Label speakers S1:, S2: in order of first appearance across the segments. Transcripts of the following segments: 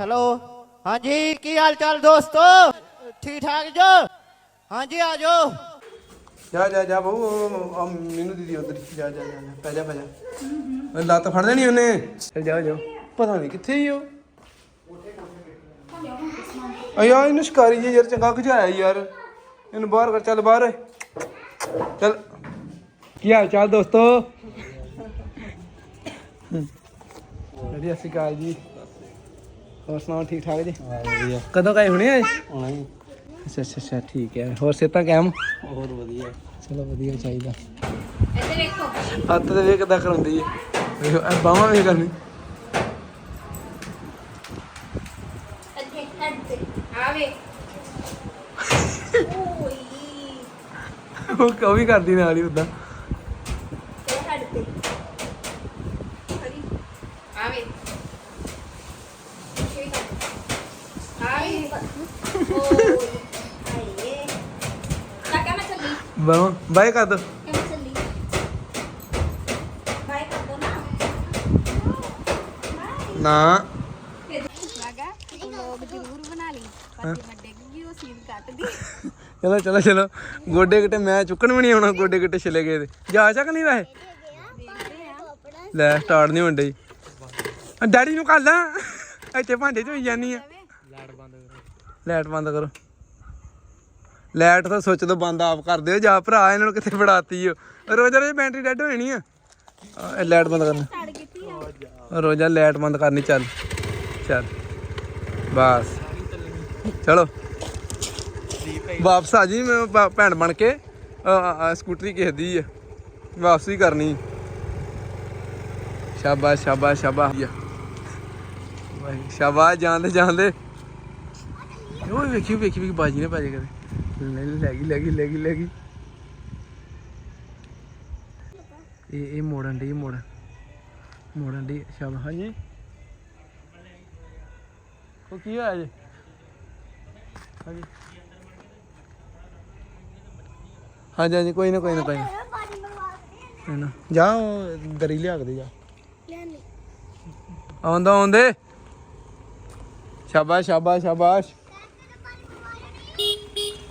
S1: Hello. ਹਾਂਜੀ ਕੀ ਹਾਲ ਚਾਲ ਦੋਸਤੋ? ਠੀਕ ਠਾਕ ਜੋ? ਹਾਂਜੀ ਆ ਜਾਓ।
S2: ਜਾ ਜਾ ਜਾ ਬਹੁ ਆ ਮੈਨੂੰ ਦੀਦੀ ਉਧਰ ਜਾ ਜਾ ਜਾ ਜਾ, ਪੈ ਜਾ ਪੈ ਜਾ। ਲੱਤ ਫੜ ਲੈਣੀ ਉਹਨੇ। ਚੱਲ ਜਾ ਜਾ। ਪਤਾ ਨਹੀਂ ਕਿੱਥੇ ਹੀ ਉਹ। ਅਯਾ ਇਹਨੂੰ ਸ਼ਿਕਾਰੀ ਜੀ ਯਾਰ ਚੰਗਾ ਖਿਜਾਇਆ ਯਾਰ। ਇਹਨੂੰ ਬਾਹਰ ਕਰ ਚੱਲ ਬਾਹਰ। ਚੱਲ। ਕੀ ਹਾਲ ਚਾਲ ਦੋਸਤੋ? ਵਧੀਆ ਸਤਿ ਸ਼੍ਰੀ ਅਕਾਲ ਜੀ। ਹੋਰ ਸੁਣਾਓ ਠੀਕ ਠਾਕ ਜੀ? ਵਧੀਆ। ਕਦੋਂ ਕਾਏ ਹੁਣੇ ਆਏ? ਅੱਛਾ ਅੱਛਾ ਅੱਛਾ ਠੀਕ ਹੈ। ਹੋਰ ਸਿਹਤਾਂ ਕਾਇਮ?
S1: ਹੋਰ ਵਧੀਆ।
S2: ਚਲੋ ਵਧੀਆ ਚਾਹੀਦਾ। ਹੱਥ ਤੇ ਵੇਖ ਕਿੱਦਾਂ ਕਰਾਉਂਦੀ ਹੈ। ਵੇਖੋ ਇਹ ਬਾਹਾਂ ਵੀ ਕਰਨੀ।
S3: ਅੱਗੇ ਅੱਗੇ। ਆਵੇ ਓਏ
S2: ਉਹ ਉਹ ਵੀ ਕਰਦੀ ਨਾਲ ਹੀ ਉਦਾਂ
S3: ਇਹ ਹੱਡ ਤੇ ਹਰੀ ਆਵੇ ਸ਼ੇਕ ਆਵੇ ਓਏ ਆਏ ਲੱਗਾ ਮੈਂ ਚੱਲੀ
S2: ਬਾਹਾਂ ਬਾਏ
S3: ਬਾਏ ਕਰ ਦੋ। ਨਾ।
S2: ਨਾ
S3: ਲਗਾ ਲੋਗ ਜ਼ਰੂਰ ਬਣਾ ਲਈ ਪਰ ਜੇ ਮੈਂ ਡਿੱਗ ਗਈ ਉਹ ਸੀਨ ਕੱਟ ਦੀ
S2: ਚਲੋ ਚਲੋ ਚਲੋ। ਗੋਡੇ ਗਿੱਟੇ ਮੈਂ ਚੁੱਕਣ ਵੀ ਨਹੀਂ ਆਉਣਾ ਗੋਡੇ ਗਿੱਟੇ ਛਿਲੇ ਗਏ ਤੇ। ਜਾ ਚੱਕ ਨਹੀਂ ਵੈਸੇ? ਲੈ ਸਟਾਰਟ ਨਹੀਂ ਹੁੰਦੀ ਡੈਡੀ ਨੂੰ ਕਰ ਲਾ। ਇੱਥੇ ਭਾਂਡੇ ਚ ਹੋਈ ਜਾਨੀ ਆ। ਲਾਈਟ ਬੰਦ ਕਰੋ। ਲਾਈਟ ਤਾਂ ਸੁੱਚ ਤੋਂ ਬੰਦ ਆਪ ਕਰ ਦਿਓ ਜਾ ਭਰਾ ਇਹਨਾਂ ਨੂੰ ਕਿੱਥੇ ਫੜਾਤੀ ਓ। ਰੋਜ਼ ਰੋਜ਼ ਬੈਟਰੀ ਡੈਡ ਹੋ ਜਾਣੀ ਆ। ਆਹ, ਇਹ ਲਾਈਟ ਬੰਦ ਕਰਨੀ। ਰੋਜ਼ਾ ਲਾਈਟ ਬੰਦ ਕਰਨੀ ਚੱਲ ਚੱਲ। ਬਸ। ਚਲੋ। ਵਾਪਸ ਆ ਜੀ ਮੈਂ ਭਾ- ਭੈਣ ਬਣ ਕੇ। ਆ, ਆ, ਆ, ਸਕੂਟਰੀ ਕਿਸੇ ਦੀ ਆ। ਵਾਪਸ ਹੀ ਕਰਨੀ। ਸ਼ਾਬਾਸ਼ ਸ਼ਾਬਾਸ਼ ਸ਼ਾਬਾਸ਼। ਵਾਹਿ ਸ਼ਾਬਾਸ਼ ਜਾਂਦੇ ਜਾਂਦੇ ਓਏ ਵੇਖੀ ਵੇਖੀ ਵੀ ਬਾਜੀ ਨੇ ਭਾਜੇ ਕਦੇ। ਲੈ ਲੈ ਗਈ ਲੈ ਗਈ ਲੈ ਗਈ ਲੈ ਗਈ। ਇਹ ਇਹ ਮੋੜਨ ਦੀ ਮੋੜਨ ਮੋੜਨ ਦੀ ਸ਼ਾਬਾਸ਼। ਹਾਂਜੀ। ਉਹ ਕੀ ਹੋਇਆ ਜੀ? ਹਾਂਜੀ। ਹਾਂਜੀ ਹਾਂਜੀ ਕੋਈ ਨਾ ਕੋਈ ਨਾ ਕੋਈ ਨਾ। ਜਾ ਉਹ ਦਰੀ ਲਿਆ ਕੇ ਦੇ ਜਾ। ਆਉਂਦਾ ਆਉਂਦੇ। ਸ਼ਾਬਾਸ਼ ਸ਼ਾਬਾਸ਼ ਸ਼ਾਬਾਸ਼।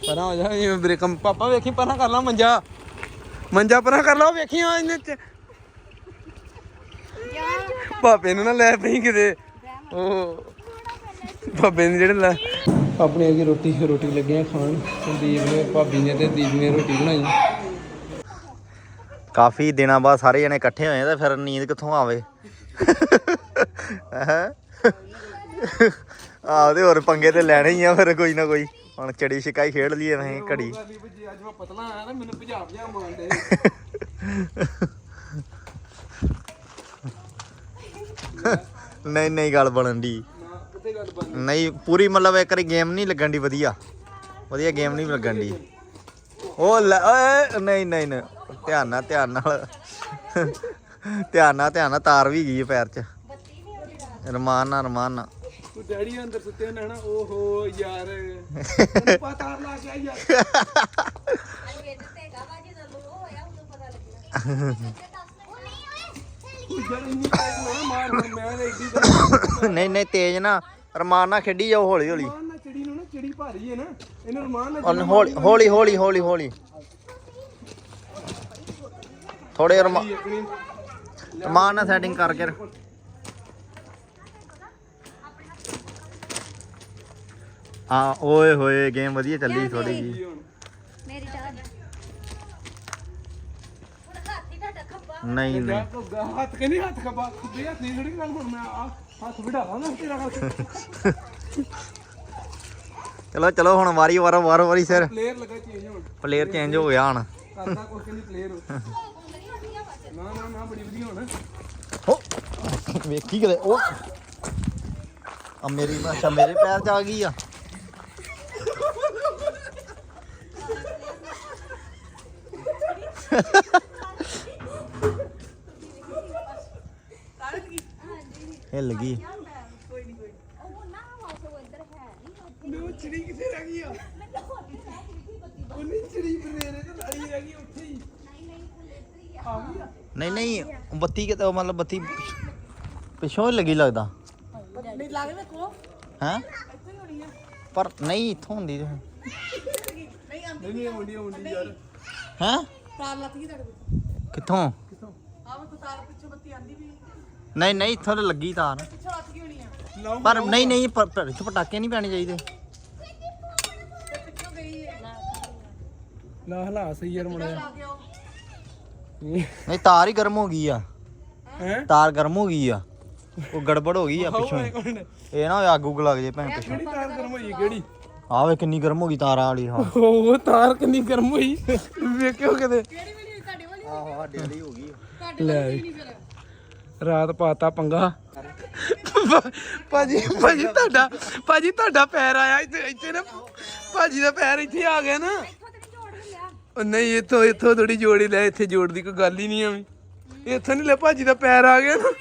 S2: ਪਰਾਂ ਹੋ ਜਾ ਇਹ ਬ੍ਰੇਕਮ ਪਾਪਾ ਵੇਖੀ ਪਰਾਂ ਕਰ ਲਾ ਮੰਜਾ। ਮੰਜਾ ਪਰਾਂ ਕਰ ਲਾ ਵੇਖੀ ਆ ਇਹਨੇ ਚ। ਪਾਪੇ ਨੂੰ ਨਾ ਲੈ ਪਈ ਕਿਤੇ। ਉਹ ਪਾਪੇ ਨੇ ਜਿਹੜੇ ਲੈ ਆਪਣੀ ਅਗੀ ਰੋਟੀ ਰੋਟੀ ਲੱਗੇ ਆ ਖਾਣ। ਸੰਦੀਪ ਨੇ ਭਾਬੀ ਨੇ ਤੇ ਦੀਪ ਨੇ ਰੋਟੀ ਬਣਾਈ।
S4: ਕਾਫੀ ਦਿਨਾਂ ਬਾਅਦ ਸਾਰੇ ਜਣੇ ਇਕੱਠੇ ਹੋਏ ਆ ਤੇ ਫਿਰ ਨੀਂਦ ਕਿੱਥੋਂ ਆਵੇ? ਹੈ? ਆਹ ਤੇ ਹੋਰ ਪੰਗੇ ਤੇ ਲੈਣੇ ਹੀ ਆ ਫਿਰ ਕੋਈ ਨਾ ਕੋਈ। ਹੁਣ ਚੜੀ ਸ਼ਿਕਾਈ ਖੇਡ ਲਈਏ ਅਸੀਂ ਘੜੀ।
S2: ਅੱਜ ਮੈਂ ਪਤਲਾ ਆਇਆ ਨਾ ਮੈਨੂੰ ਭਜਾ ਭਜਾ ਮਾਰਦੇ
S4: ਨਹੀਂ ਨਹੀਂ ਗੱਲ ਬਣਨ ਦੀ।
S2: ਨਾ ਕਿੱਥੇ ਗੱਲ ਬਣ
S4: ਨਹੀਂ ਪੂਰੀ ਮਤਲਬ ਇੱਕ ਵਾਰੀ ਗੇਮ ਨਹੀਂ ਲੱਗਣ ਦੀ ਵਧੀਆ। ਵਧੀਆ ਗੇਮ ਨਹੀਂ ਲੱਗਣ ਦੀ। ਉਹ ਲੈ- ਓਏ ਨਹੀਂ ਨਹੀਂ ਨਹੀਂ। ਧਿਆਨ ਨਾਲ ਧਿਆਨ ਨਾਲ। ਧਿਆਨ ਨਾਲ ਧਿਆਨ ਨਾਲ। ਤਾਰ ਵੀ ਗਈ ਹੈ ਪੈਰ 'ਚ। ਰਮਾਨ ਨਾਲ ਰਮਾਨ ਨਾਲ।
S2: ਤੂੰ ਡੈਡੀ ਅੰਦਰ ਸੁੱਤੇ ਹੋਣਾ ਨਾ ਓਹੋ ਯਾਰ ਤੈਨੂੰ ਪਤਾ ਲਾ ਗਿਆ ਯਾਰ
S3: ਵੇਦ ਤੇ ਗਾਵਾ ਜੀ ਦਾ ਲੋ ਹੋਇਆ ਉਹਨੂੰ ਪਤਾ ਲੱਗਣਾ
S2: ਯਾਰ ਇੰਨੀ ਟਾਈਟ ਨਾ ਮਾਰ ਹੁਣ ਮੈਂ ਤੇ ਏਡੀ ਤਾਂ
S4: ਨਹੀਂ ਨਹੀਂ ਤੇਜ਼ ਨਾ ਰਮਾਨ ਨਾਲ ਖੇਡੀ ਜਾਓ ਹੌਲੀ ਹੌਲੀ
S2: ਰਮਾਨ ਨਾਲ ਚਿੜੀ ਨੂੰ ਨਾ ਚਿੜੀ ਭਾਰੀ ਹੈ ਨਾ ਇਹਨੂੰ ਰਮਾਨ ਨਾਲ
S4: ਉਹਨੂੰ ਹੌਲੀ ਹੌਲੀ ਹੌਲੀ ਹੌਲੀ ਹੌਲੀ ਥੋੜੇ ਰਮਾ
S2: ਯਕੀਨ
S4: ਰਮਾਨ ਨਾਲ ਸੈਟਿੰਗ ਕਰਕੇ ਰੱਖ। ਆ ਓਏ ਹੋਏ ਗੇਮ ਵਧੀਆ ਚੱਲੀ ਥੋੜੀ ਜੀ
S3: ਮੇਰੀ ਹੀ ਖੱਬਾ
S4: ਨਹੀਂ ਨਹੀਂ।
S2: ਹੱਥ ਕੇ ਨਹੀਂ ਹੱਥ ਖਬਾ ਖੁੱਬੇ ਹੱਥ ਨਹੀਂ ਥੋੜੀ ਗੱਲ ਹੁਣ ਮੈਂ ਆ ਹੱਥ ਵਢਾ ਨਾ ਤੇਰਾ ਕਰਕੇ
S4: ਚਲੋ ਚਲੋ ਹੁਣ ਵਾਰੀ ਵਾਰੋ ਵਾਰੋ ਵਾਰੀ ਸਿਰ
S2: ਪਲੇਅਰ ਲੱਗਾ ਚੇਂਜ ਹੋਣ।
S4: ਪਲੇਅਰ ਚੇਂਜ ਹੋ ਗਿਆ ਹੁਣ।
S2: ਕਰਦਾ ਕੁਛ ਨਹੀਂ ਪਲੇਅਰ ਨਾ ਨਾ ਨਾ ਬੜੀ ਵਧੀਆ ਹੁਣ।
S4: ਓ ਵੇਖੀ ਕਿਤੇ ਉਹ। ਆ ਮੇਰੀ ਮੇਰੇ ਪੈਰ 'ਚ ਆ ਗਈ ਆ। ਹਿੱਲ ਗਈ।
S3: ਉਹ ਨਾ ਉਹ ਇੱਧਰ ਹੈ ਨਹੀਂ
S2: ਉਹ ਚਿੜੀ ਕਿੱਥੇ ਰਹਿ ਗਈ ਆ? ਉਹਨੇ ਚਿੜੀ ਬਰੇਰੇ ਤੇ ਲਾਈ ਰਹਿ ਗਈ ਉੱਥੇ ਹੀ। ਆ ਗਈ ਆ?
S4: ਨਹੀਂ ਨਹੀਂ ਬੱਤੀ ਕਿਤੇ ਮਤਲਬ ਬੱਤੀ ਪਿੱਛੋਂ ਹੀ ਲੱਗੀ ਲੱਗਦਾ।
S2: ਨਹੀਂ ਲੱਗ ਵੇਖੋ
S4: ਹਾਂ? ਪਰ ਨਹੀਂ ਇੱਥੋਂ ਹੁੰਦੀ ਤੇ
S2: ਨਹੀਂ ਨਹੀਂ ਆਉਂਦੀ ਆਉਂਦੀ ਯਾਰ।
S4: ਹਾਂ?
S3: ਤਾਰ ਲੱਤ ਗਈ ਤੁਹਾਡੇ
S4: ਕਿੱਥੋਂ?
S3: ਆਹ ਵੇਖੋ ਤਾਰ ਪਿੱਛੋਂ ਬੱਤੀ ਆਂਦੀ ਵੀ
S4: ਨਹੀਂ ਨਹੀਂ ਇੱਥੋਂ ਤਾਂ ਲੱਗੀ ਤਾਰ।
S3: ਪਿੱਛੋਂ ਲੱਤ ਗਈ ਹੋਣੀ ਆ?
S2: ਲਾਓ
S4: ਪਰ ਨਹੀਂ ਨਹੀਂ ਪਰ ਪਰ ਇੱਥੇ ਪਟਾਕੇ ਨਹੀਂ ਪੈਣੇ ਚਾਹੀਦੇ।
S3: ਤੇ ਪਿੱਛੋਂ ਗਈ ਹੈ।
S2: ਲਾ ਹਲਾ ਸਹੀ ਯਾਰ ਮੁੰਡਿਆ।
S3: ਲਾ ਕੇ ਆਓ?
S4: ਨਹੀਂ ਤਾਰ ਹੀ ਗਰਮ ਹੋ ਗਈ ਆ।
S2: ਹੈ?
S4: ਤਾਰ ਗਰਮ ਹੋ ਗਈ ਆ। ਉਹ ਗੜਬੜ ਹੋ ਗਈ ਆ ਪਿੱਛੋਂ। ਹੀ। ਇਹ ਨਾ ਹੋਇਆ ਅੱਗ ਉੱਗ ਲੱਗ ਜੇ ਭੈਣ ਪਿੱਛੋਂ।
S2: ਤਾਰ ਗਰਮ ਹੋਈ ਕਿਹੜੀ?
S4: ਆਵੇ ਕਿੰਨੀ ਗਰਮ ਹੋ ਗਈ ਤਾਰਾਂ ਵਾਲੀ ਹਾਂ।
S2: ਉਹ ਤਾਰ ਕਿੰਨੀ ਗਰਮ ਹੋਈ। ਵੇਖਿਓ ਕਿਤੇ।
S3: ਕਿਹੜੀ ਵਾਲੀ ਹੋਈ ਤੁਹਾਡੇ ਵਾਲੀ
S4: ਆਹੋ ਸਾਡੇ ਵਾਲੀ ਹੋ ਗਈ।
S3: ਤੁਹਾਡੇ
S2: ਲੈ।
S3: ਵਾਲੀ ਨਹੀਂ ਫਿਰ
S2: ਰਾਤ ਪਾਤਾ ਪੰਗਾ। ਭਾਜੀ ਭਾਜੀ ਤੁਹਾਡਾ ਭਾਜੀ ਤੁਹਾਡਾ ਪੈਰ ਆਇਆ ਇੱਥੇ ਇੱਥੇ ਨਾ। ਭਾਜੀ ਦਾ ਪੈਰ ਇੱਥੇ ਆ ਗਿਆ ਨਾ।
S3: ਇੱਥੋਂ ਤੇ ਨਹੀਂ ਜੋੜ ਲਿਆ।
S2: ਉਹ ਨਹੀਂ ਇੱਥੋਂ ਇੱਥੋਂ ਥੋੜੀ ਜੋੜੀ ਲੈ ਇੱਥੇ ਜੋੜ ਦੀ ਕੋਈ ਗੱਲ ਹੀ ਨਹੀਂ ਆਵੀਂ ਇੱਥੋਂ ਨਹੀਂ ਲੈ ਭਾਜੀ ਦਾ ਪੈਰ ਆ ਗਿਆ ਨਾ।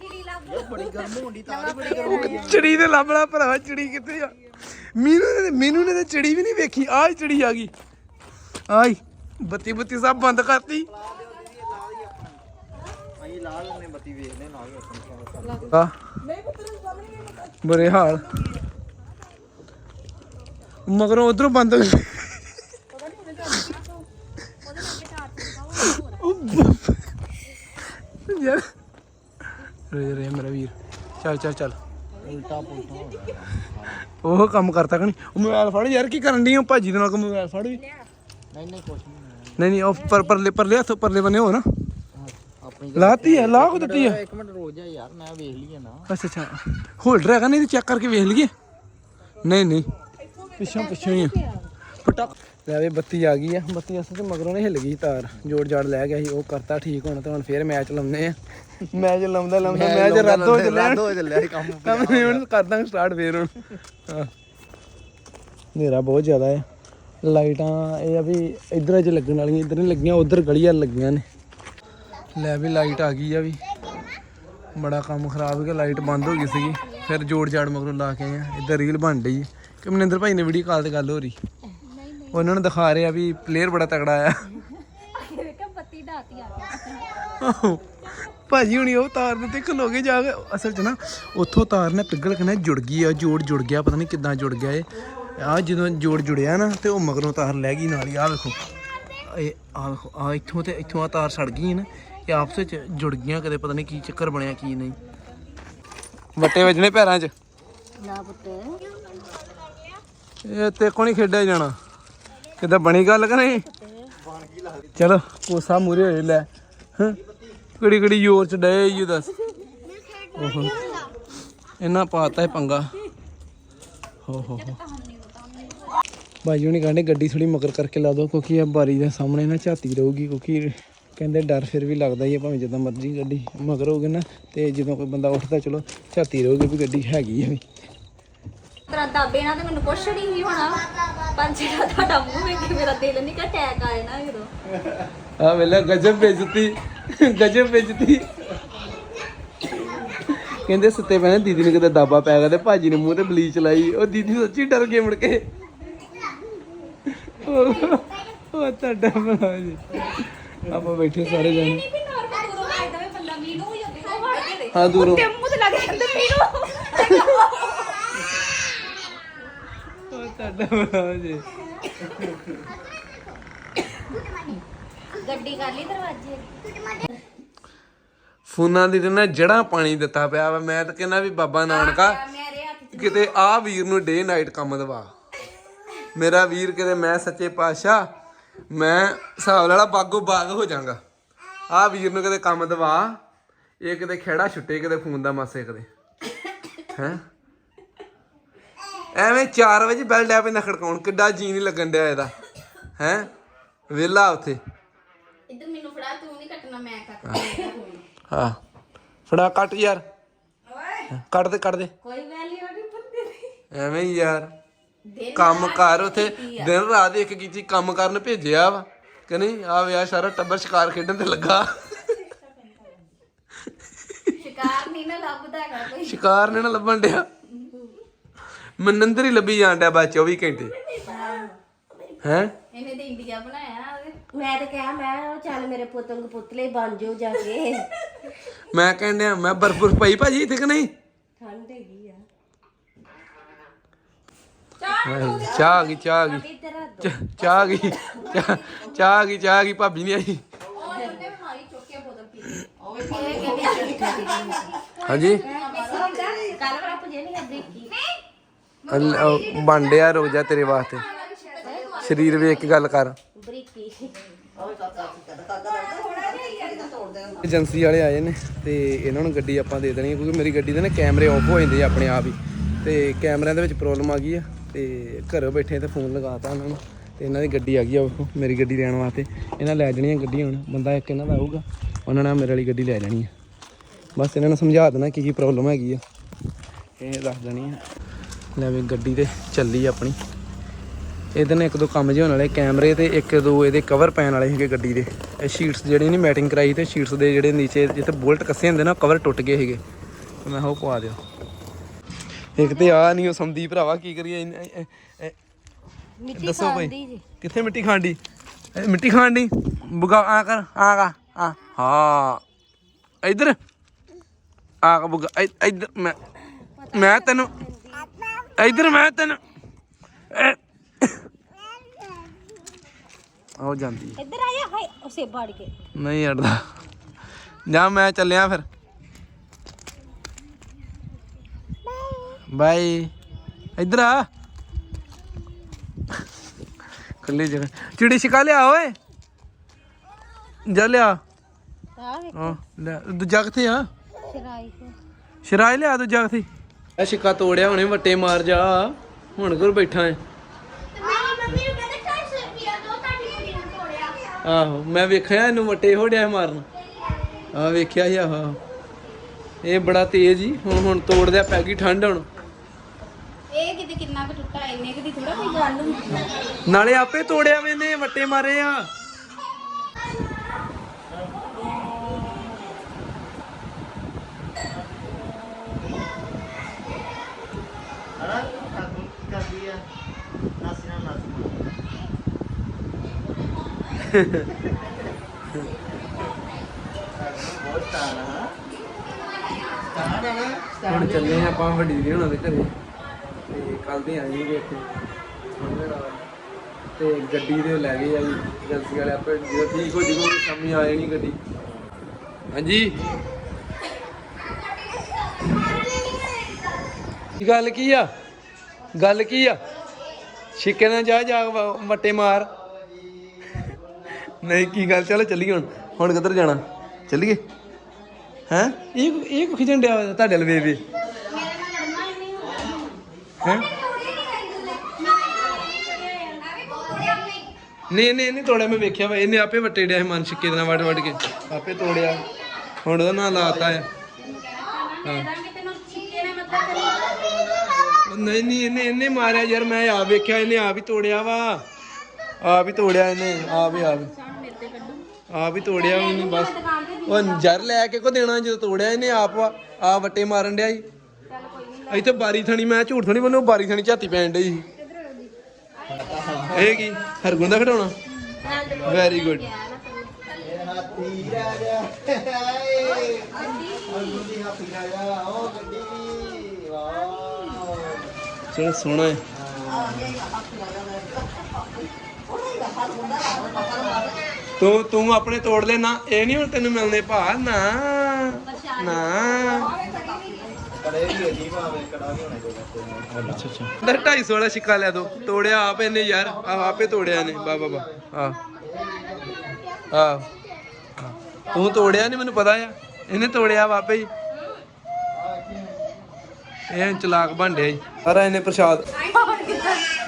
S3: ਚਿੜੀ ਲੱਭ।
S4: ਬੜੀ ਗਰਮ ਹੋਣੀ ਤਾਰ ਬੜੀ ਗਰਮ
S2: ਚਿੜੀ ਤੇ ਲੱਭਣਾ ਭਰਾ ਚਿੜੀ ਕਿੱਥੇ ਆ? ਮੀਨੂ ਨੇ ਮੀਨੂ ਨੇ ਚਿੜੀ ਵੀ ਨਹੀਂ ਵੇਖੀ, ਆਹ ਹੀ ਚਿੜੀ ਆ ਗਈ। ਆਈ ਬੱਤੀ ਬੱਤੀ ਸਭ ਬੰਦ ਕਰਤੀ।
S4: ਅਸੀਂ
S2: ਆ ਬੁਰੇ ਹਾਲ। ਮਗਰੋਂ ਉਧਰੋਂ ਬੰਦ ਹੋ ਗਈ। ਯਾਰ। ਰੇ ਰੇ ਮੇਰਾ ਵੀਰ। ਚੱਲ ਚੱਲ ਚੱਲ।
S4: ਉਲਟਾ ਪੁਲਟਾ ਹੋ ਗਿਆ।
S2: ਉਹ ਕੰਮ ਕਰਤਾ ਕਿ ਨਹੀਂ? ਉਹ ਮੋਬਾਈਲ ਫੜ ਯਾਰ ਕੀ ਕਰਨ ਦੀ ਉਹ ਭਾਜੀ ਦੇ ਨਾਲ ਕੋ ਮੋਬਾਈਲ ਫੜ ਵੀ।
S4: ਨਹੀਂ ਨਹੀਂ ਕੁਛ ਨਹੀਂ
S2: ਨਹੀਂ ਨਹੀਂ ਉਹ ਪਰ ਪਰਲੇ ਪਰਲੇ ਹੱਥ ਪਰਲੇ ਬਨੇ ਹੋ ਨਾ
S4: ਆਪਣੀ
S2: ਲਾਤੀ ਹੈ ਲਾ ਕੋ ਦਿੱਤੀ ਹੈ
S4: ਇੱਕ ਮਿੰਟ ਰੋਕ ਜਾ ਯਾਰ ਮੈਂ ਵੇਖ ਲਈਏ ਨਾ।
S2: ਅੱਛਾ ਅੱਛਾ। ਹੋਲਡਰ ਹੈਗਾ ਨਹੀਂ ਚੈੱਕ ਕਰਕੇ ਵੇਖ ਲਈਏ। ਨਹੀਂ ਨਹੀਂ। ਪਿੱਛੋਂ ਪਿੱਛੋਂ ਹੀ ਪਟਕ ਲੈ ਵੇ ਬੱਤੀ ਆ ਗਈ ਆ। ਬੱਤੀ ਅਸਲ ਤੇ ਮਗਰੋਂ ਨੇ ਹਿੱਲ ਗਈ ਤਾਰ। ਜੋੜ ਜਾੜ ਲੈ ਗਿਆ ਸੀ ਉਹ ਕਰਤਾ ਠੀਕ ਹੁਣ ਤੇ ਹੁਣ ਫੇਰ ਮੈਚ ਲਾਉਂਦੇ ਆ। ਮੈਚ ਲਾਉਂਦਾ ਲਾਉਂਦਾ ਮੈਚ ਰੱਦ ਹੋ ਚੱਲਿਆ।
S4: ਰੱਦ ਹੋ ਚੱਲਿਆ ਇਹ ਕੰਮ
S2: ਕੰਮ ਹੁਣ ਕਰ ਦਾਂਗੇ ਸਟਾਰਟ ਫੇਰ ਹੁਣ। ਹਨੇਰਾ ਬਹੁਤ ਜ਼ਿਆਦਾ ਹੈ ਲਾਈਟਾਂ ਇਹ ਆ ਵੀ ਇਧਰ ਅਜ ਲੱਗਣ ਵਾਲੀਆਂ ਇਧਰ ਨਹੀਂ ਲੱਗੀਆਂ ਉਧਰ ਗਲੀਆਂ ਲੱਗੀਆਂ ਨੇ। ਲੈ ਵੀ ਲਾਈਟ ਆ ਗਈ ਆ ਵੀ। ਬੜਾ ਕੰਮ ਖਰਾਬ ਹੋ ਗਿਆ ਲਾਈਟ ਬੰਦ ਹੋ ਗਈ ਸੀਗੀ। ਫਿਰ ਜੋੜ ਜਾੜ ਮਗਰੋਂ ਲਾ ਕੇ ਆਏ ਆ। ਇੱਧਰ ਰੀਲ ਬਣ ਰਹੀ ਕਿ ਮਨਿੰਦਰ ਭਾਈ ਨੇ ਵੀਡੀਓ ਕਾਲ ਤੇ ਗੱਲ ਹੋ ਰਹੀ। ਉਹਨਾਂ ਨੂੰ ਦਿਖਾ ਰਹੇ ਵੀ ਪਲੇਅਰ ਬੜਾ ਤਗੜਾ ਆ।
S3: ਵੇਖਿਆ ਬੱਤੀ ਢਾਤੀ ਆ ਗਿਆ
S2: ਭਾਜੀ ਹੁਣੀ ਉਹ ਤਾਰ ਦੇ ਤੇ ਖਲੋਗੇ ਜਾ ਕੇ ਅਸਲ 'ਚ ਨਾ ਉੱਥੋਂ ਤਾਰ ਨੇ ਪਿਗਲ ਕੇ ਨਾ ਜੁੜ ਗਈ ਆ ਜੋੜ ਜੁੜ ਗਿਆ ਪਤਾ ਨਹੀਂ ਕਿੱਦਾਂ ਜੁੜ ਗਿਆ ਇਹ ਆ ਜਦੋਂ ਜੋੜ ਜੁੜਿਆ ਨਾ ਤੇ ਉਹ ਮਗਰੋਂ ਤਾਰ ਲੈ ਗਈ ਨਾਲ ਹੀ ਆ ਵੇਖੋ। ਇਹ ਆ ਵੇਖੋ ਆ ਇੱਥੋਂ ਤੇ ਇੱਥੋਂ ਆ ਤਾਰ ਸੜ ਗਈ ਨਾ ਇਹ ਆਪਸ ਵਿੱਚ ਜੁੜ ਗਈਆਂ ਕਦੇ ਪਤਾ ਨਹੀਂ ਕੀ ਚੱਕਰ ਬਣਿਆ ਕੀ ਨਹੀਂ। ਵੱਟੇ ਵੱਜਣੇ ਪੈਰਾਂ 'ਚ।
S3: ਨਾ ਪੁੱਤ।
S2: ਇਹ ਤੇ ਕੋਣੀ ਖੇਡਿਆ ਜਾਣਾ। ਕਿੱਦਾਂ ਬਣੀ ਗੱਲ ਕਰੇ ਚਲੋ, ਕੋਸਾ ਮੂਰੇ ਹੋਏ, ਲੈ। ਕਿਹੜੀ ਕਿਹੜੀ ਜ਼ੋਰ ਚ ਡਏ ਯੂ ਦੱਸ। ਇਹਨਾਂ ਪਾਤਾ ਹੈ ਪੰਗਾ। ਹੋ ਹੋ ਹੋ। ਬਾਜੀ ਹੁਣੀ ਕਹਿੰਦੇ ਗੱਡੀ ਥੋੜੀ ਮਗਰ ਕਰਕੇ ਲਾ ਦੋ ਕਿਉਂਕਿ ਇਹ ਬਾਰੀ ਦੇ ਸਾਹਮਣੇ ਨਾ ਝਾਤੀ ਰਹੂਗੀ, ਕਿਉਂਕਿ ਕਹਿੰਦੇ ਡਰ ਫਿਰ ਵੀ ਲੱਗਦਾ ਹੀ ਆ, ਭਾਵੇਂ ਜਦੋਂ ਮਰਜ਼ੀ ਗੱਡੀ ਮਗਰ ਹੋਗੇ ਨਾ, ਤੇ ਜਦੋਂ ਕੋਈ ਬੰਦਾ ਉੱਠਦਾ, ਚਲੋ ਝਾਤੀ ਰਹੂਗੀ ਵੀ ਗੱਡੀ ਹੈਗੀ ਆ ਵੀ।
S3: ਤੇਰਾ ਦਾਬੇ ਨਾਲ ਤੇ ਮੈਨੂੰ ਕੁਛ ਨਹੀਂ ਹੋਣਾ। ਪਰ ਜਿਹੜਾ ਤੁਹਾਡਾ ਮੂੰਹ ਵੇਖ ਕੇ ਮੇਰਾ ਦਿਲ ਨਹੀਂ ਕਿ ਅਟੈਕ ਆਏ ਨਾ ਜਦੋਂ।
S2: ਆ ਵੇਲਾ ਗਜਬ ਬੇਇੱਜ਼ਤੀ ਗਜਬ ਬੇਇੱਜ਼ਤੀ। ਕਹਿੰਦੇ ਸੁੱਤੇ ਨੇ ਦੀਦੀ ਨੇ ਕਿਤੇ ਦਾਬਾ ਪੈ ਗਿਆ ਤੇ ਭਾਜੀ ਨੇ ਮੂੰਹ ਤੇ ਬਲੀਚ ਲਾਈ। ਉਹ ਦੀਦੀ ਸੱਚੀ ਡਰ ਗਏ ਮੁੜ ਕੇ। ਉਹ ਤੁਹਾਡਾ ਬਣਾ ਜੀ। ਆਪਾਂ ਬੈਠੇ ਸਾਰੇ ਜਣੇ।
S3: ਕੇ
S2: ਹਾਂ ਦੂਰੋਂ।
S3: ਤੇ ਮੂੰਹ ਤੇ ਲੱਗ ਜਾਂਦੇ ਮੀਨੂ।
S2: ਤੁਹਾਡਾ ਬਣਾ ਜੀ।
S3: ਗੱਡੀ ਕਰ ਲਈ ਦਰਵਾਜ਼ੇ?
S2: ਫੋਨਾਂ ਦੀ ਤੇ ਨਾ ਜੜਾਂ ਪਾਣੀ ਦਿੱਤਾ ਪਿਆ ਵਾ। ਮੈਂ ਤਾਂ ਕਹਿੰਦਾ ਵੀ ਬਾਬਾ ਨਾਨਕਾ
S3: ਮੇਰੇ ਹੱਥ
S2: ਕਿਤੇ ਆ ਵੀਰ ਨੂੰ ਡੇ ਨਾਈਟ ਕੰਮ ਦਵਾ। ਮੇਰਾ ਵੀਰ ਕਿਤੇ ਮੈਂ ਸੱਚੇ ਪਾਤਸ਼ਾਹ ਮੈਂ ਹਿਸਾਬ ਵਾਲਾ ਬਾਗੋ ਬਾਗ ਹੋ ਜਾਗਾ ਆ ਵੀਰ ਨੂੰ ਕਿਤੇ ਕੰਮ ਦਵਾ। ਇਹ ਕਿਤੇ ਖੇੜਾ ਛੁੱਟੇ ਕਿਤੇ ਫੋਨ ਦਾ ਮਾਸੇ ਕਦੇ ਹੈ? ਐਵੇਂ 4 ਵਜੇ ਬੈਲ ਡੈ ਪੈਂਦਾ ਖੜਕਾਉਣ ਕਿੱਡਾ ਜੀ ਨਹੀਂ ਲੱਗਣ ਡਿਆ ਇਹਦਾ। ਹੈ? ਵਿਹਲਾ ਉੱਥੇ।
S3: ਇੱਧਰ ਮੈਨੂੰ ਫੜਾ ਤੂੰ ਨਹੀਂ ਕੱਟਣਾ ਮੈਂ ਕੱਟਣਾ
S2: ਹਾਂ। ਫੜਾ ਕੱਟ ਯਾਰ। ਕੱਟ ਦੇ ਕੱਟ ਦੇ।
S3: ਕੋਈ ਵੈਲਿਊ ਨਹੀਂ ਬੰਦੇ ਦੀ।
S2: ਐਵੇਂ ਹੀ ਯਾਰ। ਕੰਮ ਕਰ ਉਥੇ। ਦਿਨ ਰਾਤ ਇੱਕ ਕੀਤੀ ਕੰਮ ਕਰਨ ਭੇਜਿਆ ਵਾ। ਕਿ ਨਹੀਂ? ਆ ਵਿਆਹ ਸਾਰਾ ਟੱਬਰ ਸ਼ਿਕਾਰ ਖੇਡਣ ਤੇ ਲੱਗਾ।
S3: ਸ਼ਿਕਾਰ ਨਹੀਂ ਨਾ ਲੱਭਦਾ ਹੈਗਾ ਕੋਈ।
S2: ਸ਼ਿਕਾਰ ਨੇ ਨਾ ਲੱਭਣ ਡਿਆ। ਮਨੰਦਰ ਹੀ ਲੱਭੀ ਜਾਣ ਡਿਆ ਬਾ 24 ਘੰਟੇ। ਹੈ?
S3: ਇਹਨੇ ਤੇ ਇੰਡੀਆ ਬਣਾਇਆ
S5: ਮੈਂ ਤਾਂ ਕਿਹਾ ਮੈਂ ਚੱਲ ਮੇਰੇ ਪੁੱਤ ਵਾਂਗ ਪੁੱਤਲੇ ਬਣ ਜਾਓ ਜਾ ਕੇ।
S2: ਮੈਂ ਕਹਿੰਦਿਆ ਮੈਂ ਬਰਫ ਬੁਰਫ ਪਈ ਭਾਜੀ ਇੱਥੇ ਕਿ ਨਹੀਂ?
S5: ਠੰਡ ਹੈਗੀ ਆ।
S2: ਚਾਹ ਆ ਗਈ ਚਾਹ ਆ ਗਈ। ਚਾਹ- ਚਾਹ ਆ ਗਈ ਚਾਹ- ਚਾਹ ਆ ਗਈ ਚਾਹ ਆ ਗਈ ਭਾਬੀ ਨਹੀਂ ਆਈ। ਹਾਂਜੀ
S5: ਕੱਲ ਵਾਲਾ ਪੁਜੇ ਨਹੀਂ ਅੱਧੀ ਕੀ
S2: ਅਲ- ਉਹ ਬਾਂਡਿਆ ਤੇਰੇ ਵਾਸਤੇ। ਸਰੀਰ ਵੇਖ ਕੇ ਗੱਲ ਕਰ।
S5: ਬਰੀਕੀ
S2: ਏਜੰਸੀ ਵਾਲੇ ਆਏ ਨੇ ਤੇ ਇਹਨਾਂ ਨੂੰ ਗੱਡੀ ਆਪਾਂ ਦੇ ਦੇਣੀ ਹੈ ਕਿਉਂਕਿ ਮੇਰੀ ਗੱਡੀ ਦੇ ਨਾ ਕੈਮਰੇ ਆਫ ਹੋ ਜਾਂਦੇ ਆ ਆਪਣੇ ਆਪ ਹੀ। ਤੇ ਕੈਮਰਿਆਂ ਦੇ ਵਿੱਚ ਪ੍ਰੋਬਲਮ ਆ ਗਈ ਆ। ਤੇ ਘਰੋਂ ਬੈਠੇ ਤੇ ਫੋਨ ਲਗਾਤਾ ਉਹਨਾਂ ਨੂੰ। ਤੇ ਇਹਨਾਂ ਦੀ ਗੱਡੀ ਆ ਗਈ ਆ, ਵੇਖੋ, ਮੇਰੀ ਗੱਡੀ ਲੈਣ ਵਾਸਤੇ। ਇਹਨਾਂ ਲੈ ਜਾਣੀਆਂ ਗੱਡੀਆਂ ਹੁਣ। ਬੰਦਾ ਇੱਕ ਇਹਨਾਂ ਦਾ ਆਊਗਾ, ਉਹਨਾਂ ਨੇ ਮੇਰੇ ਵਾਲੀ ਗੱਡੀ ਲੈ ਜਾਣੀ ਆ। ਬਸ ਇਹਨਾਂ ਨੂੰ ਸਮਝਾ ਦੇਣਾ ਕੀ ਕੀ ਪ੍ਰੋਬਲਮ ਹੈਗੀ ਆ। ਇਹ ਦੱਸ ਦੇਣੀ ਆ। ਲੈ ਵੀ ਗੱਡੀ ਤੇ ਚੱਲੀ ਆਪਣੀ। ਇਹਦੇ ਨਾਲ ਇੱਕ ਦੋ ਕੰਮ ਜਿਹੇ ਹੋਣ ਵਾਲੇ ਕੈਮਰੇ ਤੇ ਇੱਕ ਦੋ ਇਹਦੇ ਕਵਰ ਪੈਣ ਵਾਲੇ ਸੀਗੇ ਗੱਡੀ ਦੇ। ਇਹ ਸ਼ੀਟਸ ਜਿਹੜੀ ਨਹੀਂ ਮੈਟਿੰਗ ਕਰਾਈ ਤੇ ਸ਼ੀਟਸ ਦੇ ਜਿਹੜੇ ਨੀਚੇ ਜਿੱਥੇ ਬੋਲਟ ਕੱਸੇ ਹੁੰਦੇ ਨਾ ਕਵਰ ਟੁੱਟ ਗਏ ਸੀਗੇ। ਮੈਂ ਉਹ ਪਵਾ ਦਿਓ। ਇੱਕ ਤੇ ਆ ਨਹੀਂ ਉਹ ਸੰਦੀਪ ਭਰਾਵਾ ਕੀ ਕਰੀਏ ਦੱਸੋ
S5: ਜੀ।
S2: ਕਿੱਥੇ ਮਿੱਟੀ ਖਾਂਡੀ ਇਹ ਮਿੱਟੀ ਖਾਂਡੀ ਬੁਗਾ ਆ ਕਰ ਆ ਆ ਹਾਂ। ਇਧਰ। ਆ ਬੁਗਾ ਇਧਰ ਮੈਂ ਮੈਂ ਤੈਨੂੰ ਇਧਰ ਮੈਂ ਤੈਨੂੰ ਆਓ ਜਾਂਦੀ।
S5: ਇੱਧਰ ਆ ਜਾ ਹਾਏ ਉਸੇ ਬਾੜ ਕੇ।
S2: ਨਹੀਂ ਅੜਦਾ ਜਾ ਮੈਂ ਚੱਲਿਆ ਫਿਰ। ਬਾਈ ਇਧਰ ਆ। ਖੁੱਲੀ ਜਗ੍ਹਾ। ਚਿੜੀ ਛਿਕਾ ਲਿਆ ਓਏ। ਜਾ ਲਿਆ।
S5: ਆ
S2: ਹਾਂ ਲੈ ਦੂਜਾ ਕਿੱਥੇ ਆ?
S5: ਸ਼ਰਾਈ ਕੋ
S2: ਸ਼ਰਾਇ ਲਿਆ ਦੂਜਾ ਕਿੱਥੇ? ਇਹ ਛਿੱਕਾ ਤੋੜਿਆ ਹੁਣੇ ਵੱਟੇ ਮਾਰ ਜਾ। ਹੁਣ ਕੋਲ ਬੈਠਾ ਹੈ ਆਹੋ ਮੈਂ ਵੇਖਿਆ ਇਹਨੂੰ ਵੱਟੇ ਹੋੜਿਆ ਮਾਰਨ। ਆ ਵੇਖਿਆ ਸੀ ਆਹੋ। ਇਹ ਬੜਾ ਤੇਜ਼ ਹੀ ਹੁਣ ਹੁਣ ਤੋੜਦਿਆ ਪੈ ਗਈ ਠੰਡ ਹੁਣ।
S3: ਇਹ ਕਿਤੇ ਕਿੰਨਾ ਕੁ ਟੁੱਟਾ ਇੰਨੇ ਕੁ ਦੀ ਥੋੜਾ ਕੋਈ ਗੱਲ ਹੁੰਦੀ।
S2: ਨਾਲੇ ਆਪੇ ਤੋੜਿਆ ਵੇ ਨੇ ਵੱਟੇ ਮਾਰੇ ਆ
S1: ਹਣਾ ਕਾਕੂ ਕਰਦੀ ਆ ਨਾਸੀ ਨਾ ਨਾਸੀ ਬਹੁਤ ਸਟਾਰ ਆ ਸਟਾਰ ਆ ਨਾ
S2: ਹੁਣ ਚੱਲੇ ਆਪਾਂ ਵੱਡੀ ਦੀ ਉਹਨਾਂ ਦੇ ਘਰੇ ਤੇ ਕੱਲ ਦੇ ਆਏ ਜੀ ਇੱਥੇ ਤੇ ਗੱਡੀ ਦੇ ਲੈ ਗਏ ਆ ਜੀ ਏਜੰਸੀ ਵਾਲੇ ਆਪੇ ਜਦੋਂ ਠੀਕ ਹੋ ਜੂਗਾ ਸ਼ਾਮੀ ਆ ਜਾਣੀ ਗੱਡੀ ਹਾਂਜੀ। ਗੱਲ ਕੀ ਆ? ਗੱਲ ਕੀ ਆ? ਛਿੱਕੇ ਨਾਲ ਜਾ ਜਾ ਵ- ਮਾਰ। ਨਹੀਂ, ਕੀ ਗੱਲ? ਚੱਲ ਚੱਲੀਏ ਹੁਣ। ਹੁਣ ਕਿੱਧਰ ਜਾਣਾ? ਚੱਲੀਏ? ਹੈਂ? ਇਹ ਇਹ ਕੁ ਖਿਜਣ ਡਿਆ ਤੁਹਾਡੇ ਲਵੇ ਵੇ। ਹੈਂ? ਨਹੀਂ ਨਹੀਂ ਨਹੀਂ ਤੋੜਿਆ ਮੈਂ ਵੇਖਿਆ ਵਾ। ਇਹਨੇ ਆਪੇ ਵੱਟੇ ਡਿਆ ਸੀ ਮਨ ਛਿੱਕੇ ਦੇ ਨਾਲ ਵੱਟ ਵੱਟ ਕੇ। ਆਪੇ ਤੋੜਿਆ। ਹੁਣ ਉਹਦਾ ਨਾਂ ਲਾਤਾ ਹੈ। ਹਾਂ। ਨਹੀਂ ਨਹੀਂ, ਇਹਨੇ ਇਹਨੇ ਮਾਰਿਆ ਯਾਰ, ਮੈਂ ਆ ਵੇਖਿਆ, ਇਹਨੇ ਆਪ ਹੀ ਤੋੜਿਆ ਵਾ। ਆਪ ਹੀ ਤੋੜਿਆ ਇਹਨੇ। ਆ ਵੀ ਆ ਵੀ ਆ ਵੀ ਤੋੜਿਆ ਉਹਨੇ ਬਸ। ਉਹ ਜਰ ਲੈ ਕੇ ਕੋ ਦੇਣਾ ਜਦੋਂ ਤੋੜਿਆ ਇਹਨੇ ਆਪ ਆ ਵੱਟੇ ਮਾਰਨ ਡਿਆ ਸੀ। ਇੱਥੇ ਬਾਰੀ ਥਣੀ ਮੈਂ ਝੂਠ ਥਣੀ ਬੋਲੂ ਬਾਰੀ ਥਣੀ ਝਾਤੀ ਪੈਣ ਡਈ ਸੀ। ਇਹ ਕੀ ਹਰਗੁਣ ਦਾ ਖਿਡਾਉਣਾ ਵੈਰੀ ਗੁੱਡ
S1: ਹਾਥੀ ਰਾਜਾ ਹਾਏ। ਹਾਥੀ ਹਾਥੀ ਰਾਜਾ ਉਹ ਗੱਡੀ। ਵਾਹ।
S2: ਚਲੋ ਸੋਹਣਾ ਹੈ। ਤੂੰ ਤੂੰ ਆਪਣੇ ਤੋੜ ਲੈ ਨਾ ਇਹ ਨਹੀਂ ਹੁਣ ਤੈਨੂੰ ਮਿਲਨੇ ਭਾ ਨਾ ਨਾ।
S1: ਕੜੇ ਵੀ ਅਜੀਬ ਆਵੇ ਕੜਾ ਵੀ ਹੋਣਾ ਚਾਹੀਦਾ
S2: ਅੱਛਾ ਅੱਛਾ। ਅੰਦਰ 250 ਵਾਲਾ ਸਿੱਕਾ ਲੈ ਦੋ। ਤੋੜਿਆ ਆਪ ਇਹਨੇ ਯਾਰ ਆ ਆਪੇ ਤੋੜਿਆ ਨੇ ਬਾ ਬਾ ਬਾ ਆ ਆ ਤੂੰ ਤੋੜਿਆ ਨਹੀਂ ਮੈਨੂੰ ਪਤਾ ਆ। ਇਹਨੇ ਤੋੜਿਆ ਵਾ ਆਪੇ ਹੀ। ਇਹ ਚਲਾਕ ਭਾਂਡਿਆ ਜੀ। ਸਾਰਾ ਇਹਨੇ ਪ੍ਰਸ਼ਾਦ।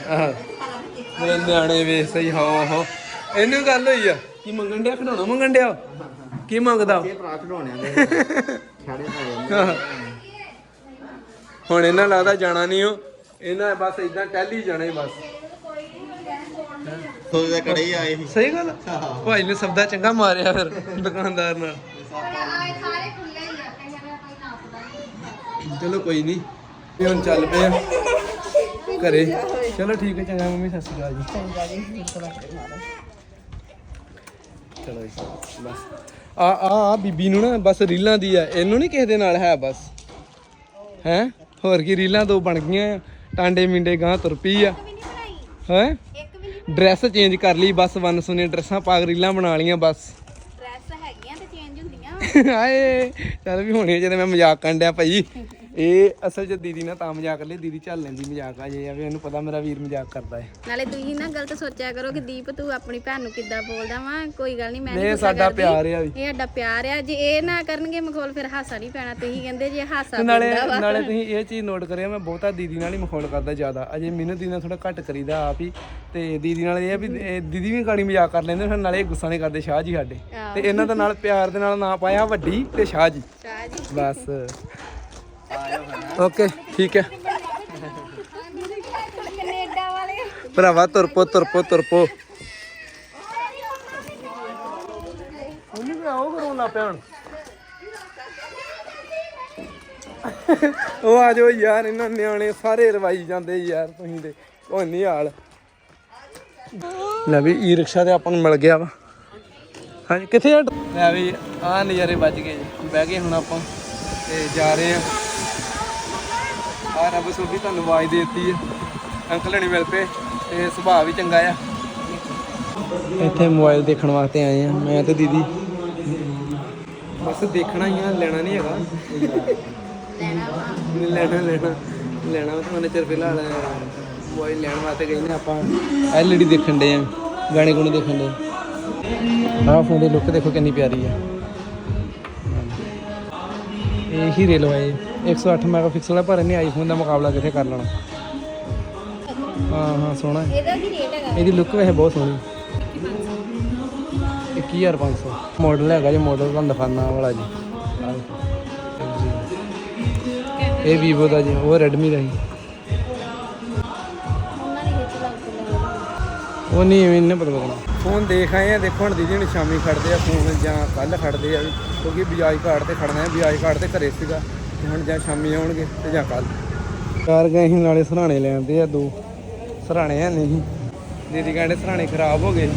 S2: ਆਹ। ਮੇਰੇ ਨਿਆਣੇ ਵੇ ਸਹੀ ਹੋ ਹੋ। ਇਹਨੂੰ ਗੱਲ ਹੋਈ ਆ। ਕੀ ਮੰਗਣ ਡਿਆ? ਖਿਡੌਣਾ ਮੰਗਣ ਡਿਆ? ਕੀ ਮੰਗਦਾ?
S1: ਇਹ ਭਰਾ ਖਡਾਉਣਿਆਂ ਦੇ। ਛਾੜੇ ਪਾਏ
S2: ਹੁਣ ਇਹਨਾਂ ਲੱਗਦਾ ਜਾਣਾ ਨਹੀਂ ਉਹ। ਇਹਨਾਂ ਬਸ ਇਦਾਂ ਟੈਲੀ ਜਾਣਾ ਹੀ ਬਸ।
S1: ਥੋੜੇ ਦੇ ਕੜੇ ਹੀ ਆਏ ਸੀ।
S2: ਸਹੀ ਗੱਲ? ਆ? ਭਾਈ ਨੇ ਸਬਦਾ ਚੰਗਾ ਮਾਰਿਆ ਫਿਰ ਦੁਕਾਨਦਾਰ ਨਾਲ।
S3: ਆ
S2: ਚਲੋ ਕੋਈ ਨਹੀਂ। ਹੁਣ ਚੱਲ ਪਏ ਆ। ਘਰੇ। ਚਲੋ ਠੀਕ ਹੈ ਚੰਗਾ ਮੰਮੀ ਸਤਿ ਸ਼੍ਰੀ ਅਕਾਲ ਜੀ। ਚਲੋ ਜੀ ਬਸ। ਆ ਆ ਆ ਬੀਬੀ ਨੂੰ ਨਾ ਬਸ ਰੀਲਾਂ ਦੀ ਆ। ਇਹਨੂੰ ਨਹੀਂ ਕਿਸੇ ਦੇ ਨਾਲ ਹੈ ਬਸ। ਹੈ? ਹੋਰ ਕੀ ਰੀਲਾਂ ਦੋ ਬਣ ਗਈਆਂ ਆ। ਟਾਂਡੇ ਮਿੰਡੇ ਗਾਂ ਤੁਰ ਪਈ ਆ। ਹੈ? ਡਰੈਸ ਚੇਂਜ ਕਰ ਲਈ ਬਸ ਵਨ ਸੁਨੇ ਡਰੈਸਾਂ ਪਾ ਕੇ ਰੀਲਾਂ ਬਣਾ ਲੀਆਂ ਬਸ।
S3: ਡਰੈਸ ਹੈਗੀਆਂ ਤੇ ਚੇਂਜ ਹੁੰਦੀਆਂ।
S2: ਆਏ ਚੱਲ ਵੀ ਹੋਣੀ ਜਦੋਂ ਮੈਂ ਮਜ਼ਾਕ ਕਰਨ ਡਿਆ ਭਾਈ। ਇਹ ਅਸਲ 'ਚ ਦੀਦੀ ਨਾਲ ਤਾਂ ਮਜ਼ਾਕ ਲਈ ਦੀਦੀ ਚੱਲ ਲੈਂਦੀ ਮਜ਼ਾਕ ਆ ਜੇ ਆ ਵੀ ਇਹਨੂੰ ਪਤਾ ਮੇਰਾ ਵੀਰ ਮਜ਼ਾਕ ਕਰਦਾ ਹੈ।
S3: ਨਾਲੇ ਤੁਸੀਂ ਨਾ ਗਲਤ ਸੋਚਿਆ ਕਰੋ ਕਿ ਦੀਪ ਤੂੰ ਆਪਣੀ ਭੈਣ ਨੂੰ ਕਿੱਦਾਂ ਬੋਲਦਾ ਵਾ ਕੋਈ ਗੱਲ ਨਹੀਂ ਮੈਂ
S2: ਇਹ
S3: ਨਹੀਂ ਗੁੱਸਾ
S2: ਸਾਡਾ
S3: ਕਰਦੀ।
S2: ਪਿਆਰ ਆ ਵੀ।
S3: ਇਹ ਸਾਡਾ ਪਿਆਰ ਆ ਜੇ ਇਹ ਨਾ ਕਰਨਗੇ ਮਖੌਲ ਫਿਰ ਹਾਸਾ ਨਹੀਂ ਪੈਣਾ ਤੁਸੀਂ ਕਹਿੰਦੇ ਜੇ ਹਾਸਾ
S2: ਤੇ ਨਾਲੇ
S3: ਪੈਂਦਾ ਵਾ।
S2: ਨਾਲੇ ਤੁਸੀਂ ਇਹ ਚੀਜ਼ ਨੋਟ ਕਰਿਆ ਮੈਂ ਬਹੁਤਾ ਦੀਦੀ ਨਾਲ ਹੀ ਮਖੌਲ ਕਰਦਾ ਜ਼ਿਆਦਾ ਅਜੇ ਮੈਨੂੰ ਦੀਦੀ ਨਾਲ ਥੋੜਾ ਘੱਟ ਕਰੀਦਾ ਆਪ ਹੀ ਤੇ ਦੀਦੀ ਨਾਲ ਇਹ ਆ ਵੀ ਇਹ ਦੀਦੀ ਵੀ ਗਾਣੀ ਮਜ਼ਾਕ ਕਰ ਲੈਂਦੇ ਫਿਰ ਨਾਲੇ ਇਹ ਗੁੱਸਾ ਨਹੀਂ ਕਰਦੇ ਸ਼ਾਹ ਜੀ ਸਾਡੇ। ਤੇ ਇਹਨਾਂ ਦਾ ਨਾਲ ਪਿਆਰ ਦੇ ਨਾਲ ਨਾਂ ਪਾਇਆ ਵੱਡੀ ਤੇ ਸ਼ਾਹ ਜੀ।
S3: ਸ਼ਾਹ ਜੀ।
S2: ਬਸ। ਓਕੇ ਠੀਕ ਹੈ।
S3: ਕੈਨੇਡਾ ਵਾਲੇ
S2: ਭਰਾਵਾ ਤੁਰਪੋ ਤੁਰਪੋ ਤੁਰਪੋ ਉਹਨੂੰ ਵੀ ਆਓ ਕਰੋਂ ਲਾ ਪਿਆ ਹੁਣ। ਉਹ ਆ ਜਾਓ ਯਾਰ ਇਹਨਾਂ ਨਿਆਣੇ ਸਾਰੇ ਰਵਾਈ ਜਾਂਦੇ ਯਾਰ ਤੁਸੀਂ ਦੇ। ਕੋਈ ਨਹੀਂ ਹਾਲ। ਲੈ ਵੀ ਈ ਰਿਕਸ਼ਾ ਤੇ ਆਪਾਂ ਨੂੰ ਮਿਲ ਗਿਆ ਵਾ। ਹਾਂਜੀ ਕਿੱਥੇ ਆ? ਲੈ ਵੀ ਆ ਨਜ਼ਾਰੇ ਵੱਜ ਗਏ ਜੀ। ਬਹਿ ਗਏ ਹੁਣ ਆਪਾਂ ਤੇ ਜਾ ਰਹੇ ਆ। ਆ ਰੱਬ ਸੋਭੀ ਤੁਹਾਨੂੰ ਆਵਾਜ਼ ਦੇ ਦਿੱਤੀ ਹੈ ਅੰਕਲ ਹਣੀ ਮਿਲ ਪਏ ਤੇ ਸੁਭਾਅ ਵੀ ਚੰਗਾ ਆ। ਇੱਥੇ ਮੋਬਾਈਲ ਦੇਖਣ ਵਾਸਤੇ ਆਏ ਆ, ਮੈਂ ਤੇ ਦੀਦੀ। ਬਸ ਦੇਖਣਾ ਹੀ ਆ, ਲੈਣਾ ਨਹੀਂ ਹੈਗਾ। ਲੈਣਾ ਲੈਣਾ ਲੈਣਾ। ਲੈਣਾ ਤਾਂ ਚਿਰ ਫਿਲਹਾਲ ਮੋਬਾਈਲ ਲੈਣ ਵਾਸਤੇ ਗਏ ਨੇ ਆਪਾਂ। ਐਲਈਡੀ ਦੇਖਣ ਦੇ ਆ, ਗਾਣੇ ਗੁਣੇ ਦੇਖਣ ਦੇ ਆਹ ਫੋਨ ਦੀ ਲੁੱਕ ਦੇਖੋ ਕਿੰਨੀ ਪਿਆਰੀ ਆ। ਇਹ ਹੀ ਰੇਲ ਵਾਏ 108 ਮੈਗਾਪਿਕਸਲ ਹੈ ਪਰ ਇਹਨੇ ਆਈਫੋਨ ਦਾ ਮੁਕਾਬਲਾ ਕਿੱਥੇ ਕਰ ਲੈਣਾ? ਹਾਂ ਹਾਂ ਸੋਹਣਾ ਹੈ।
S3: ਇਹਦਾ ਕੀ ਰੇਟ ਹੈਗਾ?
S2: ਇਹਦੀ ਲੁੱਕ ਵੈਸੇ ਬਹੁਤ ਸੋਹਣੀ। 21500 ਮਾਡਲ ਹੈਗਾ ਜੀ ਮਾਡਲ ਤੁਹਾਨੂੰ ਦਿਖਾਉਣਾ ਆਹ ਵਾਲਾ ਜੀ। ਇਹ ਵੀਵੋ ਦਾ ਜੀ ਉਹ ਰੈਡਮੀ ਦਾ ਜੀ। ਉਹ ਨਹੀਂ ਨਹੀਂ ਪਤਾ ਲੱਗਣਾ। ਫੋਨ ਦੇਖ ਆਏ ਆ, ਦੇਖੋ ਹੁਣ ਦੀਦੀ ਹੁਣ ਸ਼ਾਮੀ ਖੜਦੇ ਆ ਫੋਨ ਜਾਂ ਕੱਲ ਖੜਦੇ ਆ ਵੀ, ਕਿਉਂਕਿ ਬਜਾਜ ਘਾਟ ਤੇ ਖੜਨਾ ਹੈ, ਬਜਾਜ ਘਾਟ ਤੇ ਘਰੇ ਸੀਗਾ, ਤੇ ਹੁਣ ਜਾਂ ਸ਼ਾਮੀ ਆਉਣਗੇ ਤੇ ਜਾਂ ਕੱਲ ਕਾਰ ਗਏ ਸੀ ਨਾਲੇ ਸਰਾਣੇ ਲੈਂਦੇ ਆ ਦੋ। ਸਰਾਣੇ ਹੈ ਨਹੀਂ। ਦੀਦੀ ਕਹਿੰਦੇ ਸਰਾਣੇ ਖਰਾਬ ਹੋ ਗਏ।